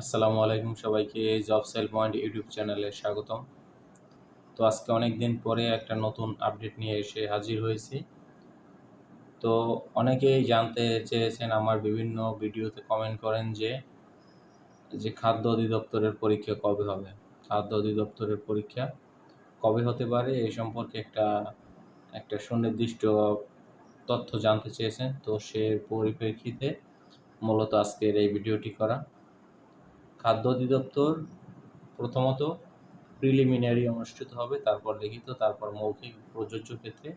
আসসালামু আলাইকুম সবাইকে জব সেল পয়েন্ট ইউটিউব চ্যানেলে স্বাগতম। তো আজকে অনেক দিন পরে একটা নতুন আপডেট নিয়ে এসে হাজির হয়েছি। তো অনেকেই জানতে চেয়েছেন, আমার বিভিন্ন ভিডিওতে কমেন্ট করেন যে যে খাদ্য অধিদপ্তরের পরীক্ষা কবে হবে? খাদ্য অধিদপ্তরের পরীক্ষা কবে হতে পারে? এই সম্পর্কে একটা একটা সুনির্দিষ্ট তথ্য জানতে চেয়েছেন। তো সে পরিপ্রেক্ষিতে মূলত আজকের এই ভিডিওটি করা। খাদ্য অধিদপ্তর প্রথমত প্রিলিমিনারি অনুষ্ঠিত হবে, তারপর লিখিত, তারপর মৌখিক প্রযোজ্য ক্ষেত্রে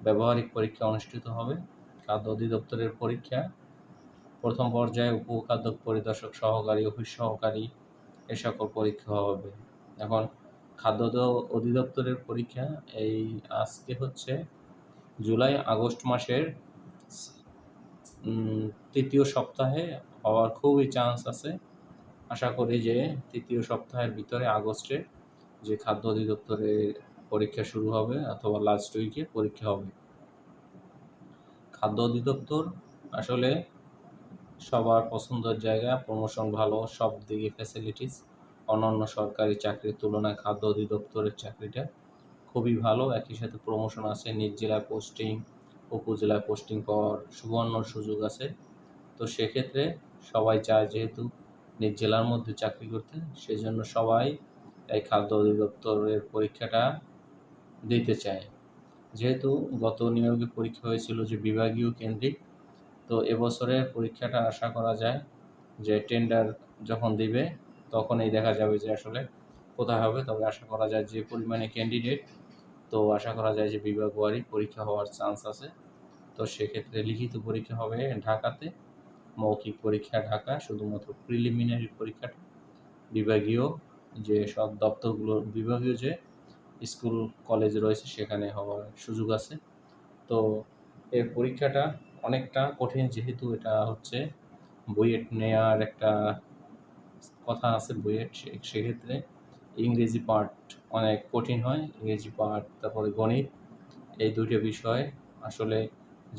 ব্যবহারিক পরীক্ষা অনুষ্ঠিত হবে। খাদ্য অধিদপ্তরের পরীক্ষা, প্রথম পর্যায়ে উপখাদ্য পরিদর্শক সহকারী, অফিস সহকারী এ সকল পরীক্ষা হবে। এখন খাদ্য অধিদপ্তরের পরীক্ষা, এই আজকে হচ্ছে জুলাই, আগস্ট মাসের তৃতীয় সপ্তাহে হওয়ার খুবই চান্স আছে। আশা করি যে তৃতীয় সপ্তাহের ভিতরে, আগস্টে যে খাদ্য অধিদপ্তরের পরীক্ষা শুরু হবে অথবা লাস্ট উইকে পরীক্ষা হবে। খাদ্য অধিদপ্তর আসলে সবার পছন্দের জায়গা প্রমোশন ভালো, সব দিকে ফ্যাসিলিটিস অন্যান্য সরকারি চাকরির তুলনায় খাদ্য অধিদপ্তরের চাকরিটা খুবই ভালো। একই সাথে প্রমোশন আছে, নিজ জেলায় পোস্টিং উপজেলায় পোস্টিং পাওয়ার সুবর্ণ সুযোগ আছে। তো সেক্ষেত্রে সবাই চায় যেহেতু নিজ জেলার মধ্যে চাকরি করতে সেজন্য সবাই এই খাদ্য অধিদপ্তরের পরীক্ষাটা দিতে চায়। যেহেতু গত নিয়োগে পরীক্ষা হয়েছিল যে বিভাগীয় কেন্দ্রিক, তো এবছরের পরীক্ষাটা আশা করা যায় যে টেন্ডার যখন দিবে, তখনই দেখা যাবে যে আসলে কোথায় হবে। তবে আশা করা যায় যে পরিমাণে ক্যান্ডিডেট তো আশা করা যায় যে বিভাগওয়ারি পরীক্ষা হওয়ার চান্স আছে। তো সেক্ষেত্রে লিখিত পরীক্ষা হবে ঢাকাতে। মৌখিক পরীক্ষা ঢাকা, শুধুমাত্র প্রিলিমিনারি পরীক্ষাটা। বিভাগীয় যে সব দপ্তরগুলো, বিভাগীয় যে স্কুল কলেজ রয়েছে, সেখানে হওয়ার সুযোগ আছে। তো এই পরীক্ষাটা অনেকটা কঠিন, যেহেতু এটা হচ্ছে বুয়েট নেয়ার একটা কথা আছে বুয়েট সেক্ষেত্রে ইংরেজি পার্ট অনেক কঠিন হয়। ইংরেজি পার্ট তারপরে গণিত, এই দুইটা বিষয় আসলে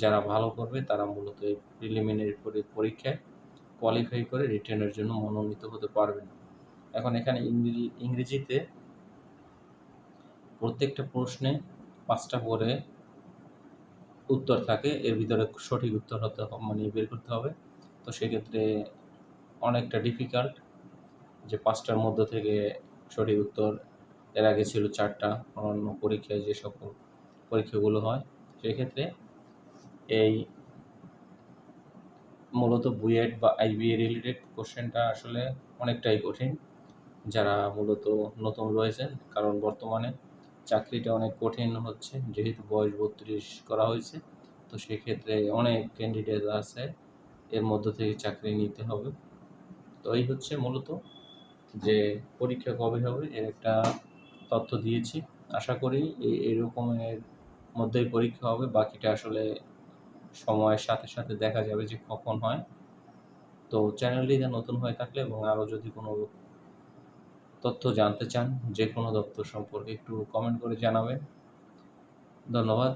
যারা ভালো করবে, তারা মূলত এই প্রিলিমিনারি পরীক্ষায় কোয়ালিফাই করে রিটার্নের জন্য মনোনীত হতে পারবে না। এখন এখানে ইংরেজিতে প্রত্যেকটা প্রশ্নে পাঁচটা করে উত্তর থাকে, এর ভিতরে সঠিক উত্তর হতে মানে বের করতে হবে। তো সেক্ষেত্রে অনেকটা ডিফিকাল্ট যে পাঁচটার মধ্য থেকে সঠিক উত্তর, এর আগে ছিল চারটা অন্যান্য পরীক্ষায় যে সকল পরীক্ষাগুলো হয়, সেক্ষেত্রে এই মূলত বুয়েট বা আইবিএ রিলেটেড কোশ্চেনটা আসলে অনেকটাই কঠিন, যারা মূলত নতুন রয়েছেন, কারণ বর্তমানে চাকরিটা অনেক কঠিন হচ্ছে, যেহেতু বয়স বত্রিশ করা হয়েছে, তো সেক্ষেত্রে অনেক ক্যান্ডিডেট আছে, এর মধ্য থেকে চাকরি নিতে হবে। তো এই হচ্ছে মূলত যে পরীক্ষা কবে হবে, এর একটা তথ্য দিয়েছি। আশা করি এরকমের মধ্যেই পরীক্ষা হবে, বাকিটা আসলে সময়ের সাথে সাথে দেখা যাবে যে কখন হয়। তো চ্যানেলটিতে নতুন হয়ে থাকলে এবং আরও যদি কোনো তথ্য জানতে চান যে কোনো দপ্তর সম্পর্কে একটু কমেন্ট করে জানাবেন। ধন্যবাদ।